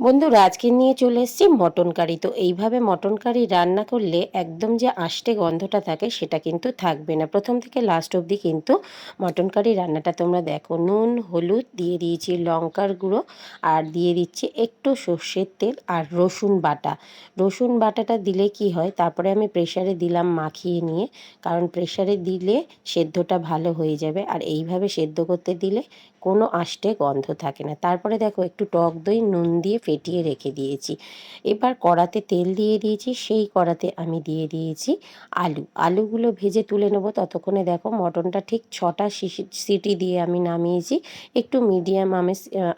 বন্ধুরা, আজকে নিয়ে চলে এসেছি মটন কারি। তো এইভাবে মটন কারি রান্না করলে একদম যে আষ্টে গন্ধটা থাকে সেটা কিন্তু থাকবে না। প্রথম থেকে লাস্ট অবধি কিন্তু মটন কারি রান্নাটা তোমরা দেখো। নুন, হলুদ, দিয়ে দিয়েছি লঙ্কার গুঁড়ো আর দিয়ে দিচ্ছি একটু সর্ষের তেল আর রসুন বাটা। রসুন বাটাটা দিলে কি হয়, তারপরে আমি প্রেশারে দিলাম মাখিয়ে নিয়ে, কারণ প্রেশারে দিলে সেদ্ধটা ভালো হয়ে যাবে। আর এইভাবে সেদ্ধ করতে দিলে কোনো আষ্টে গন্ধ থাকে না। তারপরে দেখো, একটু টক দই, নুন দিয়ে ফেটিয়ে রেখে দিয়েছি। এবার কড়াতে তেল দিয়ে দিয়েছি, সেই কড়াতে আমি দিয়ে দিয়েছি আলু। আলুগুলো ভেজে তুলে নেব। ততক্ষণে দেখো মটনটা ঠিক ছটা সিটি দিয়ে আমি নামিয়েছি। একটু মিডিয়াম আমি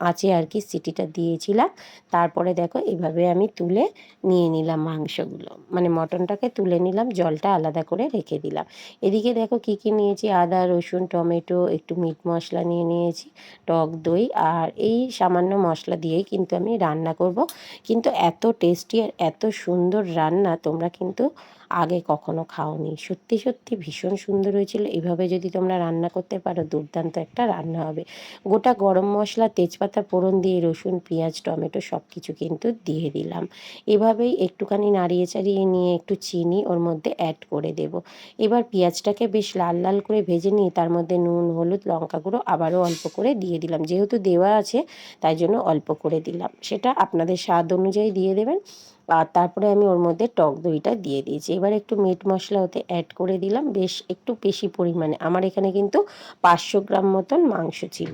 আঁচে আর কি সিটিটা দিয়েছিলাম। তারপরে দেখো এভাবে আমি তুলে নিয়ে নিলাম মাংসগুলো। মানে মটনটাকে তুলে নিলাম, জলটা আলাদা করে রেখে দিলাম। এদিকে দেখো কি কি নিয়েছি? আদা, রসুন, টমেটো, একটু মিট মশলা নিয়ে নিয়েছি, টক দই আর এই সামান্য মশলা দিয়েই কিন্তু আমি রান্না করব। কিন্তু এত টেস্টি আর এত সুন্দর রান্না তোমরা কিন্তু আগে কখনো খাওনি। সত্যি সত্যি ভীষণ সুন্দর হয়েছিল। এভাবে যদি তোমরা রান্না করতে পারো, দুর্দান্ত একটা রান্না হবে। গোটা গরম মশলা, তেজপাতা, ফোড়ন দিয়ে রসুন, পেঁয়াজ, টমেটো সব কিছু কিন্তু দিয়ে দিলাম। এভাবেই একটুখানি নাড়িয়ে চাড়িয়ে নিয়ে একটু চিনি ওর মধ্যে অ্যাড করে দেব। এবার পেঁয়াজটাকে বেশ লাল লাল করে ভেজে নিয়ে তার মধ্যে নুন, হলুদ, লঙ্কা গুঁড়ো আবারও অল্প করে দিয়ে দিলাম। যেহেতু দেওয়া আছে, তাই জন্য অল্প করে দিলাম। সেটা আপনাদের স্বাদ অনুযায়ী দিয়ে দেবেন। আর তারপরে আমি ওর মধ্যে টক দইটা দিয়ে দিয়েছি। এবার একটু মিট মশলা ওতে অ্যাড করে দিলাম। বেশ একটু বেশি পরিমাণে। আমার এখানে কিন্তু পাঁচশো গ্রাম মতন মাংস ছিল।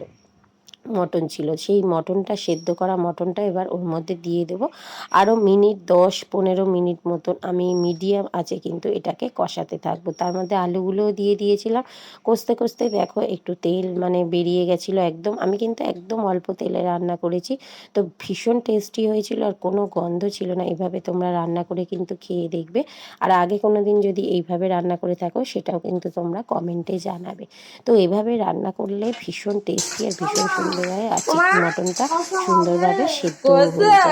মটন ছিল। সেই মটনটা সেদ্ধ করা মটনটা এবার ওর মধ্যে দিয়ে দেব। আরও মিনিট, দশ, পনেরো মিনিট মতন আমি মিডিয়াম আছে কিন্তু এটাকে কষাতে থাকব। তার মধ্যে আলুগুলোও দিয়ে দিয়েছিলাম। কষতে কষতে দেখো একটু তেল মানে বেরিয়ে গেছিল একদম। আমি কিন্তু একদম অল্প তেলে রান্না করেছি। তো ভীষণ টেস্টি হয়েছিল আর কোনো গন্ধ ছিল না। এইভাবে তোমরা রান্না করে কিন্তু খেয়ে দেখবে। আর আগে কোনো দিন যদি এইভাবে রান্না করে থাকো, সেটাও কিন্তু তোমরা কমেন্টে জানাবে। তো এভাবে রান্না করলে ভীষণ টেস্টি আর ভীষণ সুন্দর সুন্দরভাবে আর চিকেন মটনটা। সুন্দরভাবে সেদ্ধ হয়ে যায়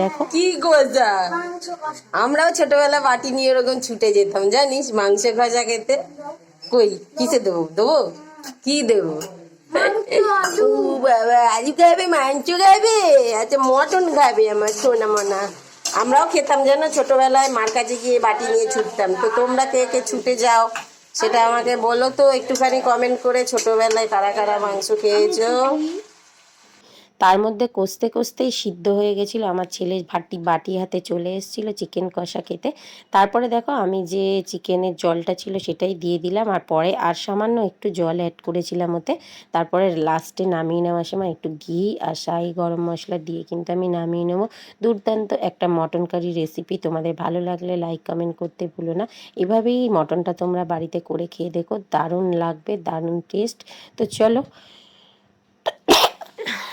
দেখো। কি গোজা। আমরাও ছোটবেলা বাটি নিয়ে ওরকম ছুটে যেতাম জানিস? মাংস ভাজা খেতে। কই? কিসে দেবো? দেবো? কি দেবো? বাবা আলু খাবে মাংস খাবে আচ্ছা মটন খাবে আমার সোনা মনা। আমরাও খেতাম জানো ছোটবেলায় মার কাছে গিয়ে বাটি নিয়ে ছুটতাম। তো তোমরা কে কে ছুটে যাও সেটা আমাকে বলো তো একটুখানি কমেন্ট করে ছোটবেলায় কারা কারা মাংস খেয়েছো। তার মধ্যে কষতে কষতেই সিদ্ধ হয়ে গেছিল। আমার ছেলে ভাটি, বাটি হাতে চলে এসেছিল চিকেন কষা খেতে। তারপরে দেখো আমি যে চিকেনের জলটা ছিল সেটাই দিয়ে দিলাম আর পরে আর সামান্য একটু জল অ্যাড করেছিলাম ওতে। তারপরে লাস্টে নামিয়ে নেওয়ার সময় একটু ঘি আর শাহি গরম মশলা দিয়ে কিন্তু আমি নামিয়ে নেব। দুর্দান্ত একটা মটন কারি রেসিপি তোমাদের ভালো লাগলে লাইক কমেন্ট করতে ভুলো না। এভাবেই মটনটা তোমরা বাড়িতে করে খেয়ে দেখো। দারুণ লাগবে, দারুণ টেস্ট তো চলো